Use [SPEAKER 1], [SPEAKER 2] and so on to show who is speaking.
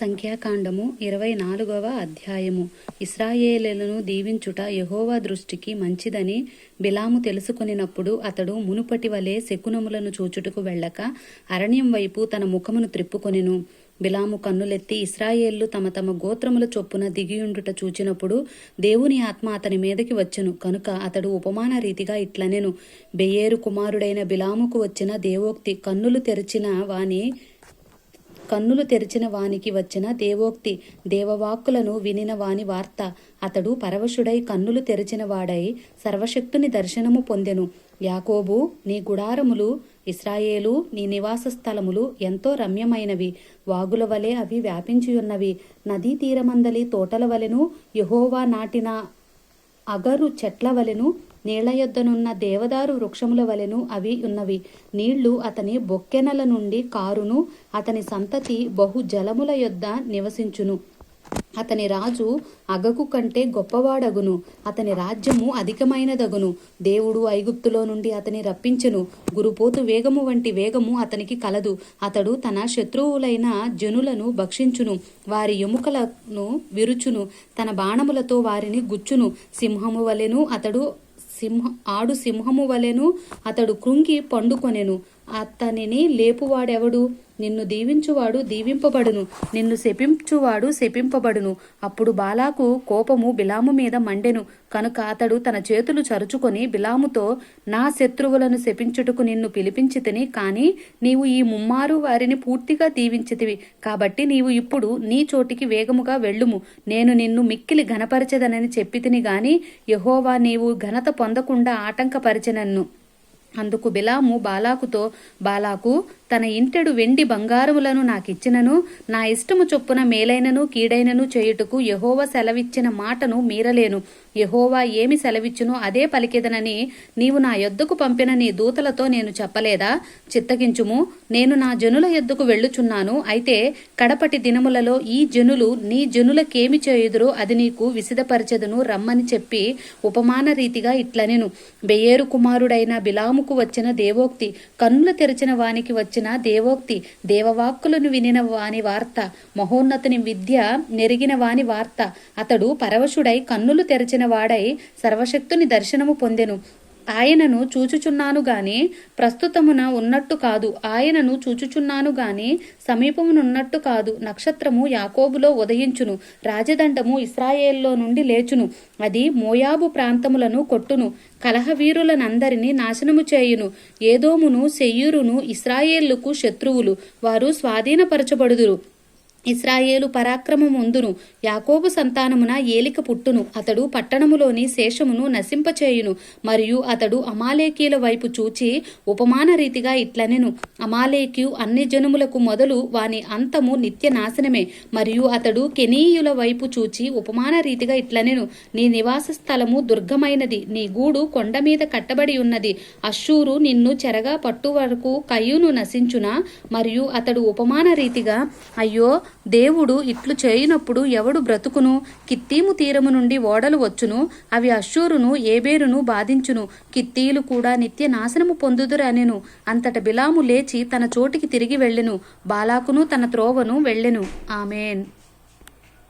[SPEAKER 1] సంఖ్యాకాండము ఇరవై నాలుగవ అధ్యాయము. ఇస్రాయేలులను దీవించుట యహోవా దృష్టికి మంచిదని బిలాము తెలుసుకొనినప్పుడు అతడు మునుపటి వలె శకునములను చూచుటకు వెళ్ళక అరణ్యం వైపు తన ముఖమును త్రిప్పుకొనెను. బిలాము కన్నులెత్తి ఇస్రాయేళ్ళు తమ తమ గోత్రముల చొప్పున దిగియుండుట చూచినప్పుడు దేవుని ఆత్మ అతని మీదకి వచ్చెను. కనుక అతడు ఉపమాన రీతిగా ఇట్లనెను. బెయేరు కుమారుడైన బిలాముకు వచ్చిన దేవోక్తి కన్నులు తెరిచిన వాని కన్నులు తెరిచిన వానికి వచ్చిన దేవోక్తి దేవవాక్కులను వినిన వాని వార్త. అతడు పరవశుడై కన్నులు తెరిచిన వాడై సర్వశక్తుని దర్శనము పొందెను. యాకోబు నీ గుడారములు ఇస్రాయేలు నీ నివాస స్థలములు ఎంతో రమ్యమైనవి. వాగుల వలె అవి వ్యాపించియున్నవి. నదీ తీరమందలి తోటల వలెను యహోవా నాటిన అగరు చెట్ల వలెను నీళ్ళ యొద్దనున్న దేవదారు వృక్షముల వలెను అవి ఉన్నవి. నీళ్ళు అతని బొక్కెనల నుండి కారును అతని సంతతి బహు జలముల యొద్ద నివసించును. అతని రాజు అగకు కంటే గొప్పవాడగును. అతని రాజ్యము అధికమైనదగును. దేవుడు ఐగుప్తులో నుండి అతని రప్పించెను. గురుపోతు వేగము వంటి వేగము అతనికి కలదు. అతడు తన శత్రువులైన జనులను భక్షించును. వారి ఎముకలను విరుచును. తన బాణములతో వారిని గుచ్చును. సింహము వలెను అతడు సింహ ఆడు సింహము వలెను అతడు కృంగి పండుకొనెను. అతనిని లేపువాడెవడు? నిన్ను దీవించువాడు దీవింపబడును. నిన్ను శపించువాడు శపింపబడును. అప్పుడు బాలాకు కోపము బిలాము మీద మండెను. కనుక అతడు తన చేతులు చరుచుకొని బిలాముతో నా శత్రువులను శపించుటకు నిన్ను పిలిపించితిని కాని నీవు ఈ ముమ్మారు వారిని పూర్తిగా దీవించితివి. కాబట్టి నీవు ఇప్పుడు నీ చోటికి వేగముగా వెళ్ళుము. నేను నిన్ను మిక్కిలి ఘనపరచదనని చెప్పితిని గాని యహోవా నీవు ఘనత పొందకుండా ఆటంకపరిచెనన్ను. అందుకు బిలాము బాలాకుతో బాలాకు తన ఇంటెడు వెండి బంగారములను నాకిచ్చినను నా ఇష్టము చొప్పున మేలైనను కీడైనను చేయుటకు యహోవ సెలవిచ్చిన మాటను మీరలేను. యహోవా ఏమి సెలవిచ్చునో అదే పలికెదనని నీవు నా యొద్దకు పంపిన నీ దూతలతో నేను చెప్పలేదా? చిత్తగించుము నేను నా జనుల యొద్దకు వెళ్ళుచున్నాను. అయితే కడపటి దినములలో ఈ జనులు నీ జనులకేమి చేయుదురో అది నీకు విసిదపరచదును రమ్మని చెప్పి ఉపమాన రీతిగా ఇట్లనెను. బెయేరు కుమారుడైన బిలాముకు వచ్చిన దేవోక్తి కన్నులు తెరిచిన వానికి వచ్చిన దేవోక్తి దేవవాక్కులను వినిన వాని వార్త మహోన్నతుని విద్య నెరిగిన వాని వార్త. అతడు పరవశుడై కన్నులు తెరిచిన వాడై సర్వశక్తుని దర్శనము పొందెను. ఆయనను చూచుచున్నాను గాని ప్రస్తుతమున ఉన్నట్టు కాదు. ఆయనను చూచుచున్నాను గాని సమీపమునున్నట్టు కాదు. నక్షత్రము యాకోబులో ఉదయించును. రాజదండము ఇస్రాయేల్లో నుండి లేచును. అది మోయాబు ప్రాంతములను కొట్టును. కలహవీరులనందరినీ నాశనము చేయును. ఏదోమును సెయ్యూరును ఇస్రాయేళ్ళకు శత్రువులు. వారు స్వాధీనపరచబడుదురు. ఇస్రాయేలు పరాక్రమముందును. యాకోబు సంతానమున ఏలిక పుట్టును. అతడు పట్టణములోని శేషమును నశింపచేయును. మరియు అతడు అమాలేకీల వైపు చూచి ఉపమాన రీతిగా ఇట్లనెను. అమాలేక్యు అన్ని జనములకు మొదలు వాని అంతము నిత్య నాశనమే. మరియు అతడు కెనీయుల వైపు చూచి ఉపమాన రీతిగా ఇట్లనెను. నీ నివాస స్థలము దుర్గమైనది. నీ గూడు కొండ మీద కట్టబడి ఉన్నది. అశ్షూరు నిన్ను చెరగా పట్టు వరకు కయ్యును నశించునా? మరియు అతడు ఉపమాన రీతిగా అయ్యో దేవుడు ఇట్లు చేయినప్పుడు ఎవడు బ్రతుకును? కిత్తీము తీరము నుండి ఓడలు వచ్చును. అవి అశ్షూరును ఏబేరును బాధించును. కిత్తీలు కూడా నిత్య నాశనము పొందుదురనెను. అంతట బిలాము లేచి తన చోటికి తిరిగి వెళ్ళెను. బాలాకును తన త్రోవను వెళ్ళెను. ఆమెన్.